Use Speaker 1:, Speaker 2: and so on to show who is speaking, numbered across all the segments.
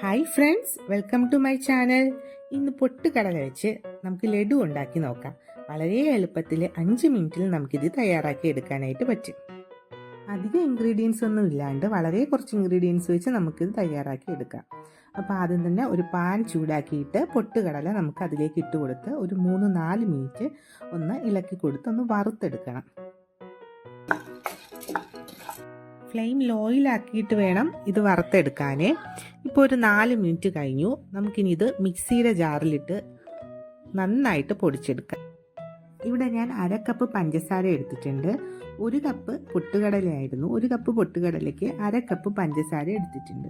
Speaker 1: Hi friends welcome to my channel. ഇന്ന് പൊട്ടുകടല വെച്ച് നമുക്ക് ലഡു ഉണ്ടാക്കി നോക്കാം. വളരെ എളുപ്പത്തിൽ അഞ്ച് മിനിറ്റിൽ നമുക്കിത് തയ്യാറാക്കി എടുക്കാനായിട്ട് പറ്റും. അധികം ഇൻഗ്രീഡിയൻസ് ഒന്നും ഇല്ലാണ്ട് വളരെ കുറച്ച് ഇൻഗ്രീഡിയൻസ് വെച്ച് നമുക്കിത് തയ്യാറാക്കി എടുക്കാം. അപ്പോൾ ആദ്യം തന്നെ ഒരു പാൻ ചൂടാക്കിയിട്ട് പൊട്ടുകടല നമുക്ക് അതിലേക്ക് ഇട്ട് കൊടുത്ത് ഒരു മൂന്ന് നാല് മിനിറ്റ് ഒന്ന് ഇളക്കി കൊടുത്ത് ഒന്ന് വറുത്തെടുക്കണം. ഫ്ലെയിം ലോയിലാക്കിയിട്ട് വേണം ഇത് വറുത്തെടുക്കാൻ. ഇപ്പോൾ ഒരു നാല് മിനിറ്റ് കഴിഞ്ഞു. നമുക്കിനി ഇത് മിക്സിയുടെ ജാറിലിട്ട് നന്നായിട്ട് പൊടിച്ചെടുക്കാം. ഇവിടെ ഞാൻ അര കപ്പ് പഞ്ചസാര എടുത്തിട്ടുണ്ട്. ഒരു കപ്പ് പൊട്ടുകടലയായിരുന്നു. ഒരു കപ്പ് പൊട്ടുകടലയ്ക്ക് അര കപ്പ് പഞ്ചസാര എടുത്തിട്ടുണ്ട്.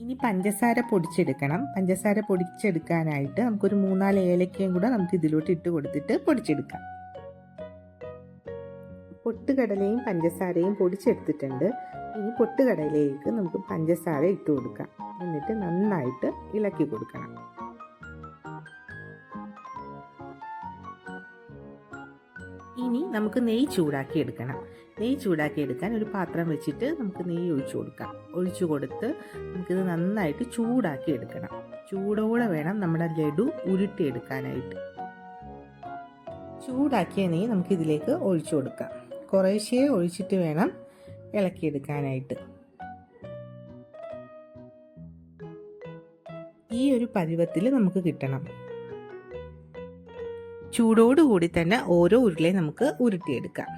Speaker 1: ഇനി പഞ്ചസാര പൊടിച്ചെടുക്കണം. പഞ്ചസാര പൊടിച്ചെടുക്കാനായിട്ട് നമുക്കൊരു മൂന്നാൽ ഏലക്കയും കൂടെ നമുക്ക് ഇതിലോട്ട് ഇട്ട് കൊടുത്തിട്ട് പൊടിച്ചെടുക്കാം. പൊട്ടുകടലയും പഞ്ചസാരയും പൊടിച്ചെടുത്തിട്ടുണ്ട്. ഇനി പൊട്ടുകടലയിലേക്ക് നമുക്ക് പഞ്ചസാര ഇട്ട് കൊടുക്കാം. എന്നിട്ട് നന്നായിട്ട് ഇളക്കി കൊടുക്കണം. ഇനി നമുക്ക് നെയ്യ് ചൂടാക്കി എടുക്കണം. നെയ്യ് ചൂടാക്കി എടുക്കാൻ ഒരു പാത്രം വെച്ചിട്ട് നമുക്ക് നെയ്യ് ഒഴിച്ചു കൊടുക്കാം. ഒഴിച്ചു കൊടുത്ത് നമുക്കിത് നന്നായിട്ട് ചൂടാക്കി എടുക്കണം. ചൂടോടെ വേണം നമ്മുടെ ലഡു ഉരുട്ടിയെടുക്കാനായിട്ട്. ചൂടാക്കിയ നെയ്യ് നമുക്കിതിലേക്ക് ഒഴിച്ചു കൊടുക്കാം. കുറേശ്ശേ ഒഴിച്ചിട്ട് വേണം ഇളക്കിയെടുക്കാനായിട്ട്. ഈ ഒരു പരുവത്തിൽ നമുക്ക് കിട്ടണം. ചൂടോടുകൂടി തന്നെ ഓരോ ഉരുളയും നമുക്ക് ഉരുട്ടിയെടുക്കാം.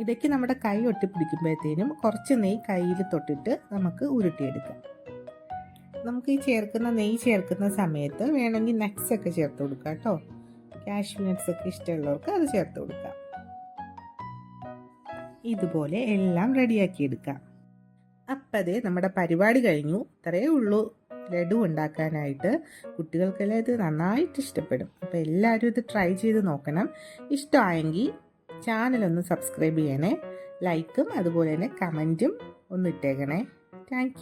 Speaker 1: ഇടയ്ക്ക് നമ്മുടെ കൈ ഒട്ടിപ്പിടിക്കുമ്പോഴത്തേനും കുറച്ച് നെയ്യ് കയ്യിൽ തൊട്ടിട്ട് നമുക്ക് ഉരുട്ടിയെടുക്കാം. നമുക്ക് ഈ ചേർക്കുന്ന നെയ്യ് ചേർക്കുന്ന സമയത്ത് വേണമെങ്കിൽ നട്ട്സ് ഒക്കെ ചേർത്ത് കൊടുക്കാം കേട്ടോ. കാഷ്യൂ നട്ട്സ് ഒക്കെ ഇഷ്ടമുള്ളവർക്ക് അത് ചേർത്ത് കൊടുക്കാം. ഇതുപോലെ എല്ലാം റെഡിയാക്കി എടുക്കാം. അപ്പതേ നമ്മുടെ പരിപാടി കഴിഞ്ഞു. ഇത്രയേ ഉള്ളൂ. ലഡു ഉണ്ടാക്കാനായിട്ട് കുട്ടികൾക്കെല്ലാം ഇത് നന്നായിട്ട് ഇഷ്ടപ്പെടും. അപ്പോൾ എല്ലാവരും ഇത് ട്രൈ ചെയ്ത് നോക്കണം. ഇഷ്ടമായെങ്കിൽ ചാനലൊന്ന് സബ്സ്ക്രൈബ് ചെയ്യണേ. ലൈക്കും അതുപോലെ തന്നെ കമന്റും ഒന്ന് ഇട്ടേക്കണേ. താങ്ക്